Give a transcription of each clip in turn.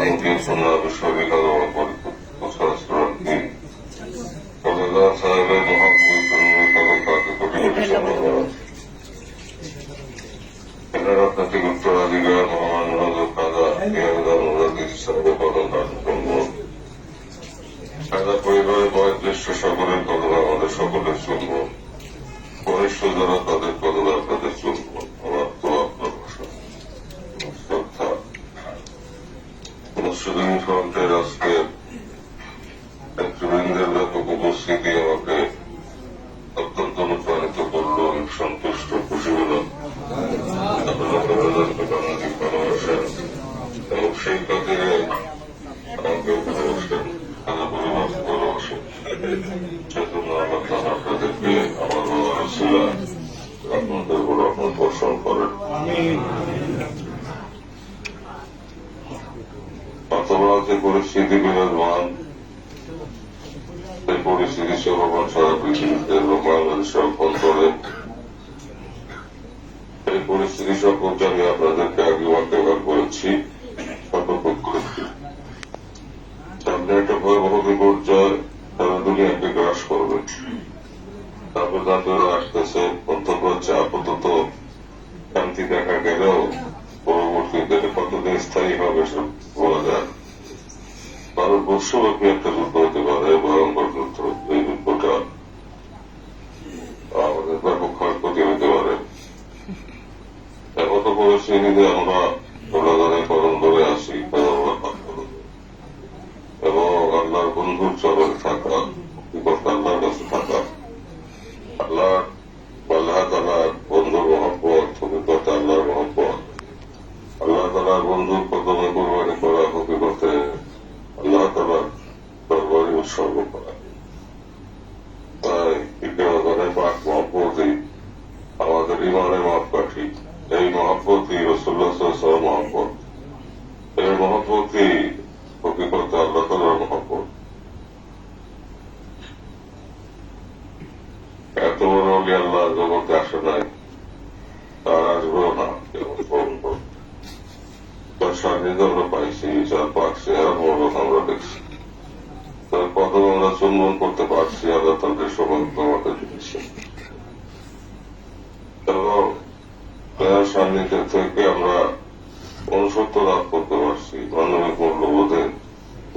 Валентин Сумна Вышовикалова. আপনাদেরকে আমার ছিল আপনাদের উপর রহমত বর্ষণ করেন যে পরিস্থিতি বিরাজমান এই একটা ভয়াবহ বিপর্যয় দুনিয়াকে গ্রাস করবে। তারপর তারপরে আসতেছে মন্তব্য হচ্ছে আপাতত শান্তি দেখা গেলেও পরবর্তীতে কতদিন স্থায়ী হবে সব বলা যায় ভারতবর্ষব্যাপী একটা যুদ্ধ হতে পারে, ভয়ঙ্কর যুদ্ধ, এই যুদ্ধটা আমাদের ব্যাপক ক্ষয়ক্ষতি হতে পারে। এমত পরিস্থিতিতে আমরা জনগণের করণ করে আসি, এবং আল্লাহর বন্ধুর চরণে থাকা বিপদ আল্লাহর কাছে থাকা আল্লাহ আল্লাহ তালার বন্ধুর মহব্বত, অভিজ্ঞতা আল্লাহর মহব্বত। আল্লাহ তালার বন্ধুর কদমে কোরবানি করা, হকিকতে আল্লাহ তালার দরবারে উৎসর্গ করা। তাই ইতিহাসে পাক মহব্বতই আমাদের ইমানের অলি আল্লাহ জগতে আসে নাই। তার আসবেও না। তার সান্নিধ্য আমরা পাইছি যার আর আমরা দেখছি। তার কদম আমরা চুম্বন করতে পারছি, আল্লাহ তাদের সান্নিধ্য থেকে আমরা অনুসত্ব লাভ করতে পারছি, মানবিক মূল্যবোধে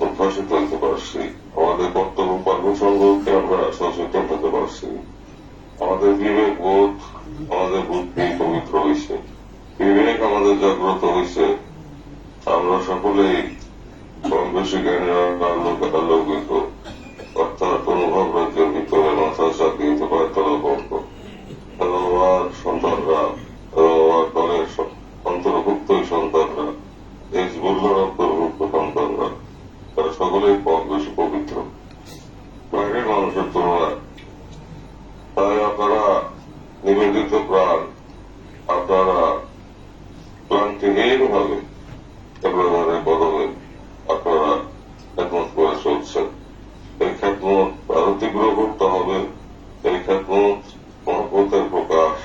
উদ্ভাসিত হতে পারছি। আমাদের কর্তব্য পালন সম্পর্কে আমরা সচেতন হতে পারছি। আমাদের বিবেক বোধ আমাদের বুদ্ধি পবিত্র হয়েছে বিবেক আমাদের জাগ্রত হয়েছে আমরা সকলেই কম বেশি জ্ঞানের আলোকিত অর্থাৎ অনুভব রাজ্যের ভিতরে মাথা চাকিয়ে পায়তলা বন্ধ। আমার সন্তানরা আমার দলের অন্তর্ভুক্ত সন্তানরা এই জীবনের অন্তর্ভুক্ত সন্তানরা, তারা সকলেই কম বেশি পবিত্র। বাইরের মানুষের তুলনায় তাই আপনারা নিবেদিত প্রাণ আপনারা ক্লান্তিহীন ভাবে এবারে কদমে আপনারা খেদমত করে চলছেন। এই খেদমত আরও তীব্র করতে হবে। এই খেদমত মহব্বতের প্রকাশ।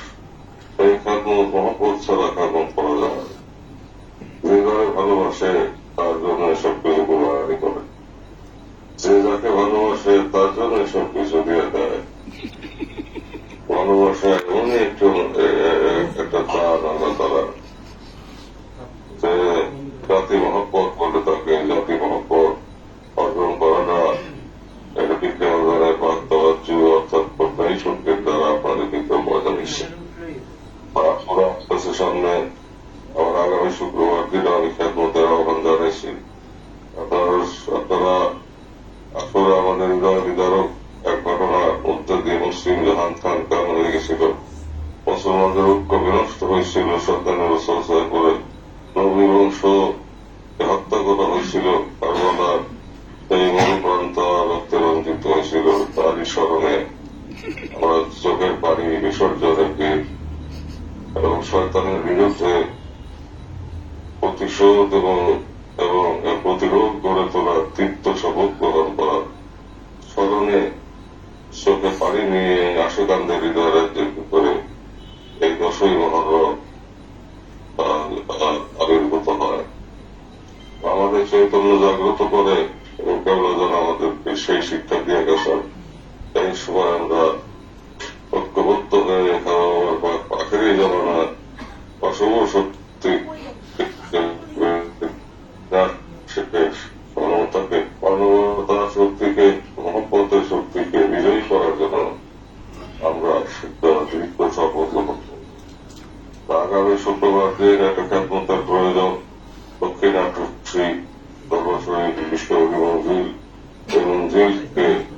এই খেদমত মহব্বত ছাড়া খেদমত করা যায়। যে ভালোবাসে, তার জন্য এসব সামনে আমার আগামী শুক্রবার দিন আমি খেদমতের আহ্বান জানাইছি আপনারা আপনারা আমাদের হৃদয় বিদারক এক ঘটনা দিয়ে মুসলিম জাহান খান কান হয়ে গেছিল? মুসলমানদের ঐক্য বিনষ্ট হয়েছিল সন্তানের সরসায় করে নবী বংশ হত্যা করা হয়েছিল কারবালার সেই মনোপ্রান্ত রক্তে রঞ্জিত হয়েছিল। তারই স্মরণে আমরা চোখের পানি বিসর্জন রেখে এবং শয়তানের বিরুদ্ধে প্রতিশোধ এবং এবং প্রতিরোধ গড়ে তোলা তীর্থ শপথ গ্রহণ করা স্মরণে চোখে পানি নিয়ে আশুকান্দের হৃদয় রাজ্যের ভিতরে এই দশই মহরম আবির্ভূত হয়। আমাদের চৈতন্য জাগ্রত করে, এবং কেবল যেন আমাদেরকে সেই শিক্ষা দিয়ে গেছেন Room, room, room,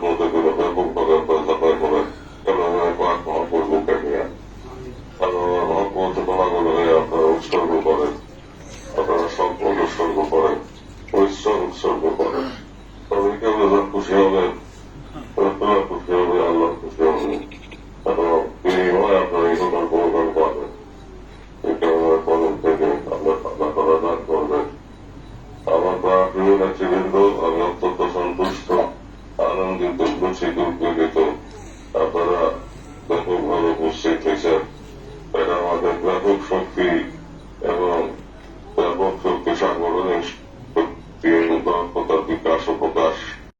to invoke